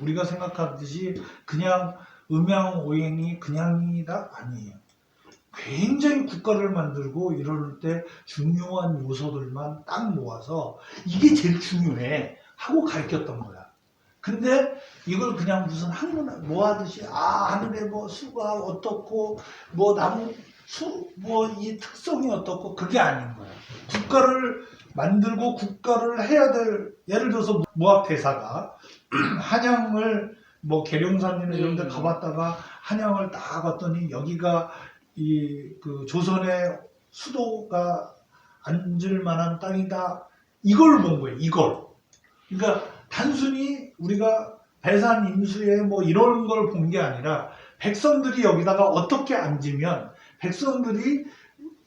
우리가 생각하듯이 그냥 음양오행이 그냥이다 아니에요. 굉장히 국가를 만들고 이럴 때 중요한 요소들만 딱 모아서 이게 제일 중요해 하고 가르쳤던 거야. 근데 이걸 그냥 무슨 학문 뭐 하듯이 아 하늘에 뭐 수가 어떻고 뭐 나무 수 뭐이 특성이 어떻고 그게 아닌 거야. 국가를 만들고 국가를 해야 될 예를 들어서 무학 대사가 한양을 뭐 계룡산이나 이런 데 예, 예. 가봤다가 한양을 딱 봤더니 여기가 이 그 조선의 수도가 앉을 만한 땅이다. 이걸 본 거예요. 이걸. 그러니까 단순히 우리가 배산 임수에 뭐 이런 걸 본 게 아니라 백성들이 여기다가 어떻게 앉으면 백성들이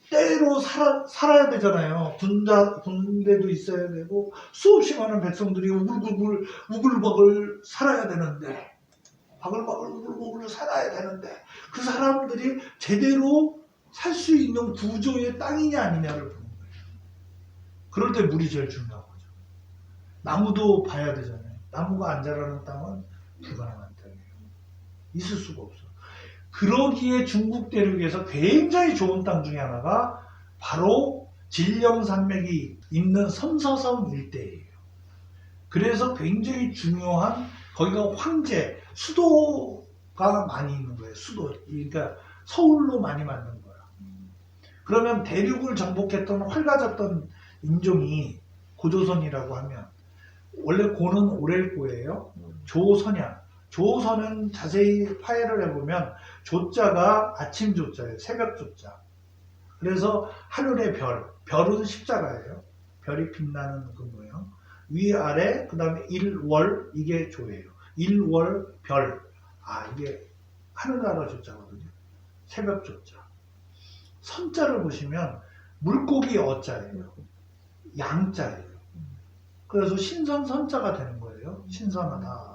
때로 살아, 살아야 되잖아요. 군자, 군대도 있어야 되고 수없이 많은 백성들이 우글우글 우글버글 살아야 되는데 바글바글 우글우글 살아야 되는데 그 사람들이 제대로 살 수 있는 구조의 땅이냐 아니냐를 보는 거예요. 그럴 때 물이 제일 중요한 거죠. 나무도 봐야 되잖아요. 나무가 안 자라는 땅은 불가능한 땅이에요. 있을 수가 없어. 그러기에 중국 대륙에서 굉장히 좋은 땅 중에 하나가 바로 진령산맥이 있는 섬서성 일대예요. 그래서 굉장히 중요한 거기가 황제 수도가 많이 있는 거예요. 수도 그러니까 서울로 많이 맞는 거야. 그러면 대륙을 정복했던 활가졌던 인종이 고조선이라고 하면 원래 고는 오렐 고예요. 조선이야. 조선은 자세히 파해를 해보면 조자가 아침 조자예요. 새벽 조자. 그래서 하늘의 별, 별은 십자가예요. 별이 빛나는 그 모양. 위아래 그 다음에 일월 이게 조예요. 일월 별. 아 이게 하늘나라 조자거든요. 새벽 조자. 선자를 보시면 물고기 어자예요. 양자예요. 그래서 신선 선자가 되는 거예요. 신선하다.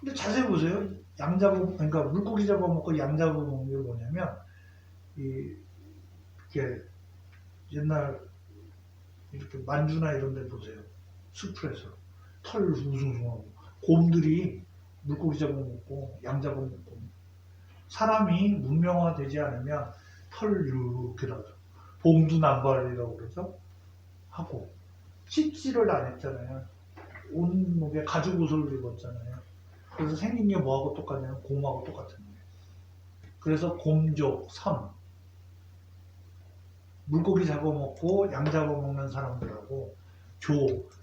근데 자세히 보세요. 양 잡아 그러니까 물고기 잡아먹고 양 잡아먹는 게 뭐냐면 이 이게 옛날 이렇게 만주나 이런 데 보세요. 숲에서 털 우숭숭하고 곰들이 물고기 잡아먹고 양 잡아먹고 사람이 문명화되지 않으면 털 이렇게 나죠. 봉두 남발이라고 그러죠. 하고 씻지를 안 했잖아요. 온몸에 가죽 옷을 입었잖아요. 그래서 생긴 게 뭐하고 똑같냐면 곰하고 똑같은 거예요. 그래서 곰족, 섬 물고기 잡아먹고 양 잡아먹는 사람들하고 조,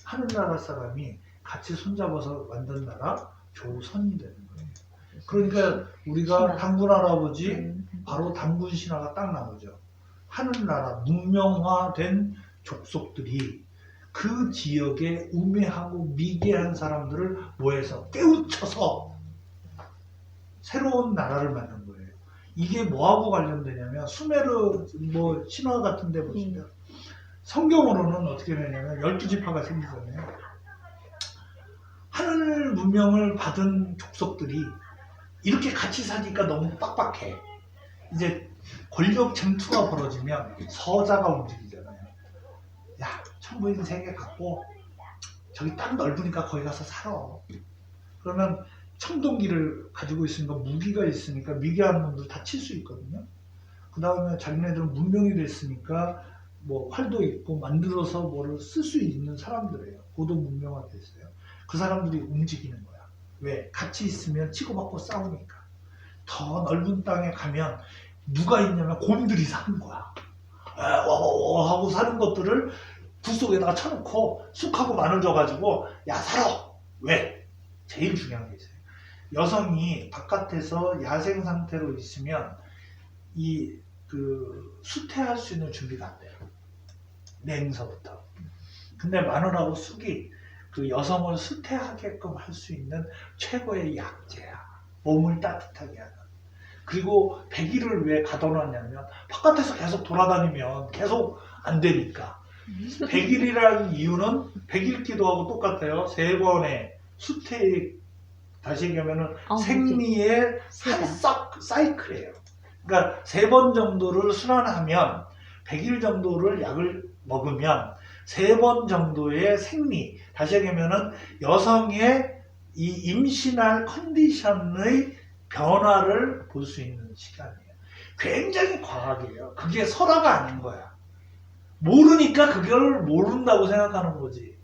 하늘나라 사람이 같이 손잡아서 만든 나라 조선이 되는 거예요. 그러니까 우리가. 당군 할아버지 음. 바로 당군 신화가 딱 나오죠. 하늘나라 문명화된 족속들이 그 지역에 우매하고 미개한 사람들을 모여서 깨우쳐서 새로운 나라를 만든 거예요. 이게 뭐하고 관련되냐면 수메르 뭐 신화 같은 데 보시면 성경으로는 어떻게 되냐면 열두 지파가 생기잖아요. 하늘 문명을 받은 족속들이 이렇게 같이 사니까 너무 빡빡해. 이제 권력 쟁투가 벌어지면 서자가 움직이잖아요. 야, 천부인 세계 갖고 저기 땅 넓으니까 거기 가서 살아. 그러면 청동기를 가지고 있으니까 무기가 있으니까 미개한 놈들 다 칠 수 있거든요. 그 다음에 자기네들은 문명이 됐으니까 뭐 활도 있고 만들어서 뭐를 쓸 수 있는 사람들이에요. 고도 문명화 됐어요. 그 사람들이 움직이는 거야. 왜? 같이 있으면 치고받고 싸우니까. 더 넓은 땅에 가면 누가 있냐면 곰들이 사는 거야. 에, 어, 하고 사는 것들을 부 속에다가 쳐놓고 쑥하고 마늘 줘가지고 야 살아. 왜? 제일 중요한 게 있어요. 여성이 바깥에서 야생 상태로 있으면 이 그 수태할 수 있는 준비가 안 돼요. 냉서부터. 근데 마늘하고 쑥이 그 여성을 수태하게끔 할 수 있는 최고의 약재야. 몸을 따뜻하게 하는. 그리고 백일을 왜 가둬놨냐면 바깥에서 계속 돌아다니면 계속 안 되니까. 100일이라는 이유는 100일 기도하고 똑같아요. 세 번의 수태 다시 얘기하면 어, 생리의 한싹 사이클이에요. 그러니까 세 번 정도를 순환하면 100일 정도를 약을 먹으면 세 번 정도의 생리 다시 얘기하면 여성의 이 임신할 컨디션의 변화를 볼 수 있는 시간이에요. 굉장히 과학이에요. 그게 설화가 아닌 거야. 모르니까 그걸 모른다고 생각하는 거지.